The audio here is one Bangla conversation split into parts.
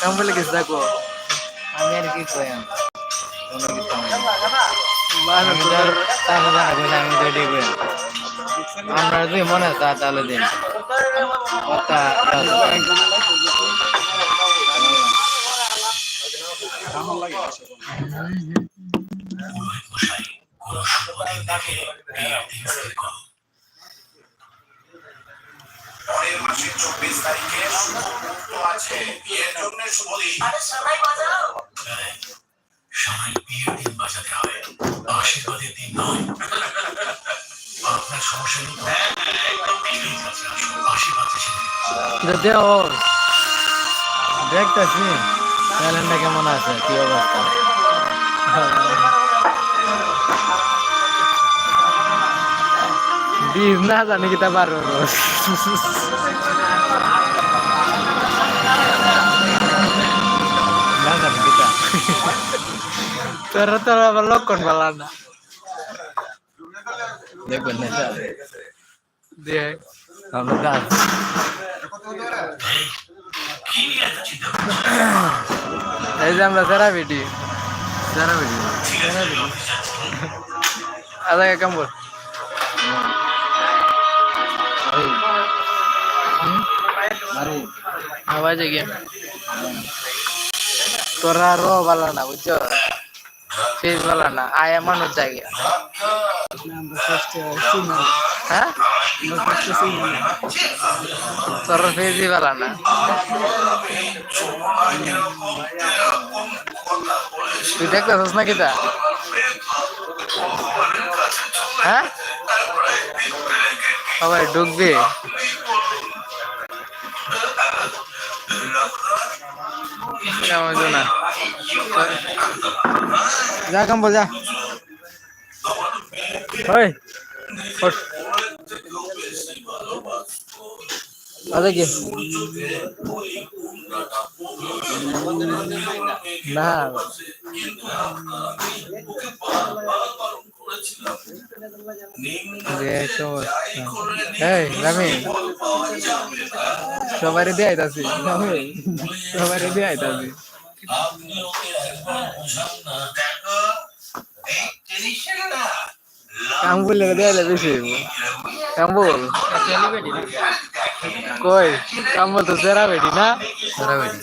কাম বলে গেছে দেখো আমি আর কি কই কোনো কিছু মানে আমি তাকে আমি এটাই আমরা যদি মনে তা তাহলে দিন কথা পরের আছে বিয়ের জন্য শুভ দিন। সবাই বিয়ের দিন বাজাতে হয় আশীর্বাদের দিন নয়। আপনার সমস্যা নেই ঠিক আছে, আশীর্বাদ এসে দিন। দেও। দেখতেছি। ক্যালেন্ডার কেমন আছে? কি অবস্থা? দিস না জানি কি তা তোর তোর আবার লক্ষণ পালা না দেখবেন না দিয়ে আমরা করছেন? এই যে আমরা সারা বেটি সারা যাচ্ছি। আদা কাম বল আওয়াজ গিয়ে তোরা রো বালা না বুঝছ ফেস বালা না, আয়া মানুষ জায়গা হ্যাঁ? তোর ফেসই বালা না। তুই দেখতেছিস না কিতা হ্যাঁ? সবাই ঢুকবে। না যা কাম বল যা ওই ওঠ। আদা কি না দেখ অবস্থা। এই রামি সবারই দিয়ে আইতাছি সবারই দিয়ে আইতাছি কাম বললে দেয়ালে বেশি হইব। কাম বল। কই? কাম বল তো সেরা বেটি না? সারা বেটি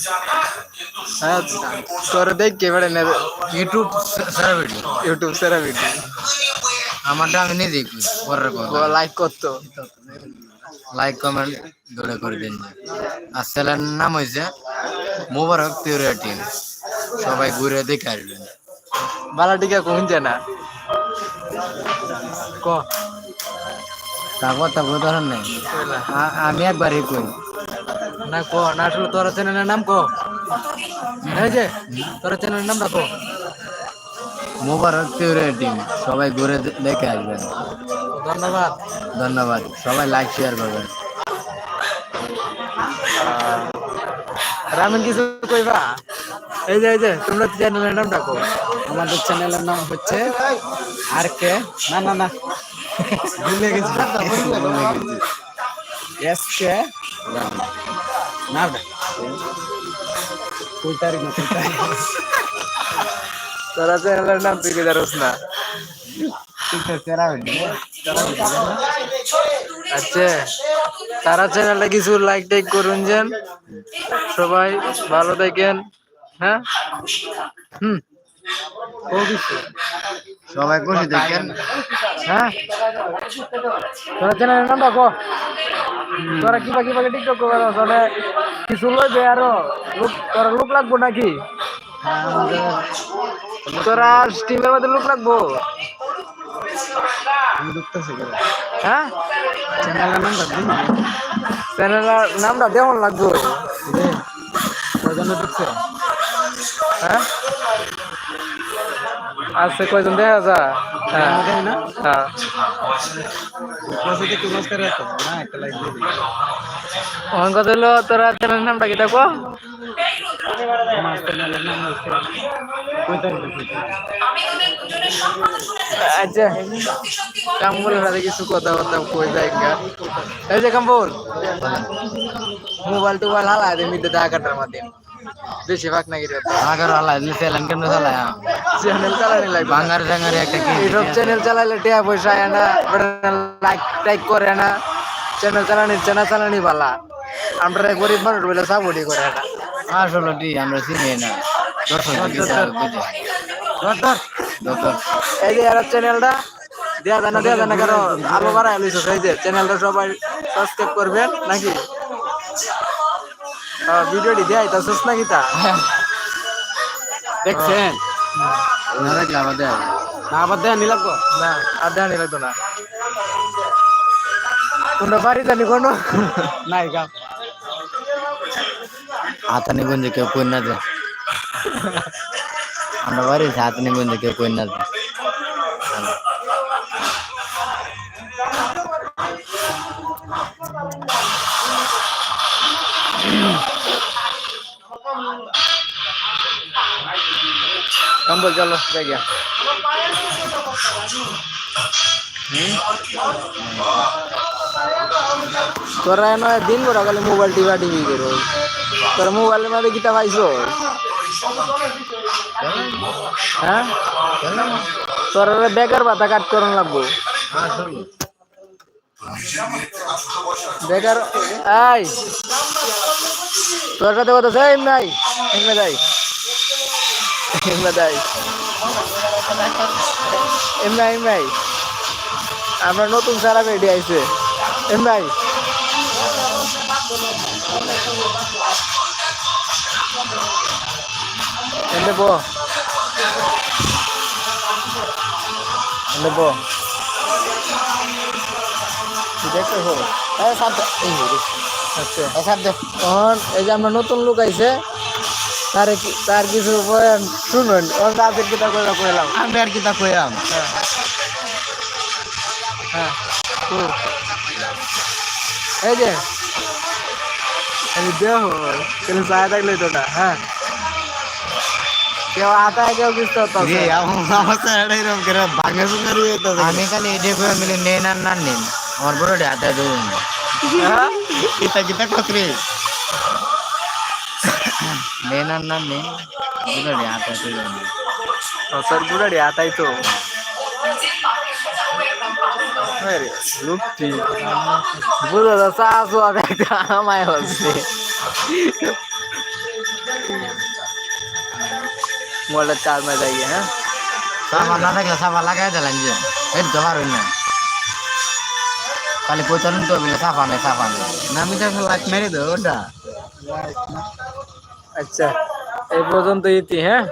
হ্যাঁ তোর দেখ কে বেড়ে না ইউটিউব সারা বেটি ইউটিউব সেরা বেটি আমারটা আমি নিজে দেখি পরের কথা। লাইক করতো লাইক কমেন্ট দৌড়ে করে দিন। আর চ্যানেলের নাম হয়েছে মোবারক তিউরিয়া টিম। সবাই ঘুরে দেখে আসবেন। বালা টিকা কোন না। ক? তা কথা বোঝার নেই। আমি একবারই কই। না ক, না আসলে তোর চ্যানেলের নাম ক? এই যে, তোর চ্যানেলের নামটা ক? মোবারক তিউরিয়া টিম। সবাই ঘুরে দেখে আসবেন। ধন্যবাদ। ধন্যবাদ। সবাই লাইক শেয়ার করবেন। রামেন কিছু কইবা? এই যে এই যে তোমরা চ্যানেলের নামটা কো আমাদের চ্যানেলের নাম হচ্ছে আর কে না না। না ভুলে গেছি। ভুলে গেছি এস কে না কোই তারিখ না কোই তারিখ তোরা চ্যানেলের নাম তুই জানোস না। আচ্ছা তারা চ্যানেলটা কিছু লাইক টাইক করুন যেন। সবাই ভালো থাকেন হ্যাঁ? হুম। সবাই খুশি দেখেন হ্যাঁ? তোরা চ্যানেলের নামটা কো তোরা কিবা কিবা টিকটক করবে আসলে কিছু লইবে আরও? লোক তোরা লোক লাগবো নাকি? তোরা স্টিমের মধ্যে লোক লাগবো? হ্যাঁ? চ্যানেলের নামটা দিন নামটা দেওয়ান লাগবো। কয়জন ঢুকছে হ্যাঁ? আজকে কয়জন? দেখা যা হ্যাঁ। হ্যাঁ। তোরা চ্যানেলের নামটা কি দেখো আচ্ছা। কাম্বলের সাথে কিছু কথাবার্তা কই যায় এই যে কাম্বল। মোবাইল টোবাইল হালা দে মিতে টাকা কাটার মাধ্যমে। বেশি ভাগ নাকি আগার আল্লাহ দিলে তেলেন কেন চালায়? চ্যানেল চালানি লাগবে। বাঙ্গার জাঙ্গারে একটা কি? এইসব চ্যানেল চালাইলে টিয়া পয়সা আয় না লাইক টাইক করে না। চ্যানেল চালানি চ্যানেল চালানি বালা। আমরা গরিব মানুষ বলে সাপোর্টই করে না। আসলে টি আমরা চিনি না। দর্শক। এই যে এরা চ্যানেলটা দেয়া যায় না দেয়া যায় না আলো এই যে চ্যানেলটা সবাই সাবস্ক্রাইব করবেন নাকি? ভিডিওটি দেয় তা শেষ নাকি তা? দেখছেন? না দেখলে আমাদের না আবার দেয়া নিলাম না আর দেওয়া লাগতো না। কোনো বাড়ি জানি কোনো? নাই কেউ কই না যায় আমরা বাড়ি হাতানি গঞ্জে কেউ কই না যায় কম্বল চলো জায়গা তোরা নয় দিন বড় খালি মোবাইল টিভা টিভি করো তোরা মোবাইলের মধ্যে কিতা পাইছো হ্যাঁ? তোরা বেকার ভাতা কাট করন লাগবো। বেকার আই তোর সাথে কথা সেই নাই এমনি যাই এমনি যাই এমনি এমনি আমরা নতুন সারা রেডি আইছে এমনি এমনি বো দেখতে হো? এই যে আমরা নতুন লোক আইছে তার কি তার কিছু শুনুন। ওর কিতা করে কইলাম? আমি আর কিতা কইরাম হ্যাঁ। হুম। এই যে। এই দেহ। কেন চায় থাকলে তোটা হ্যাঁ। কেউ আতায় কেউ কিছু তো রে আমার সাইড এরকম করে ভাঙে সুন্দর হইতো আমি খালি এডে করে মিলে নেন আর না নেন। আমার বড় ডে হাতে দেবেন হ্যাঁ? কিতা কিতা কতরে? নেন আর না নেন বড় ডে হাতে দেবেন সর বুড়াড়ি আতাই তো। লুকটি বুঝা যাচ্ছে আসো আগে একটা আমায় হচ্ছে। মোবাইলটা চার্জ না যাই হ্যাঁ সাবা না থাকলে সাবা লাগাই দিলাম যে এই তো পারুন না খালি পচারণ তো বলে সাফা নেই সাফা নেই নামি তো লাইট মেরে দো ওটা আচ্ছা এই পর্যন্ত ইতি হ্যাঁ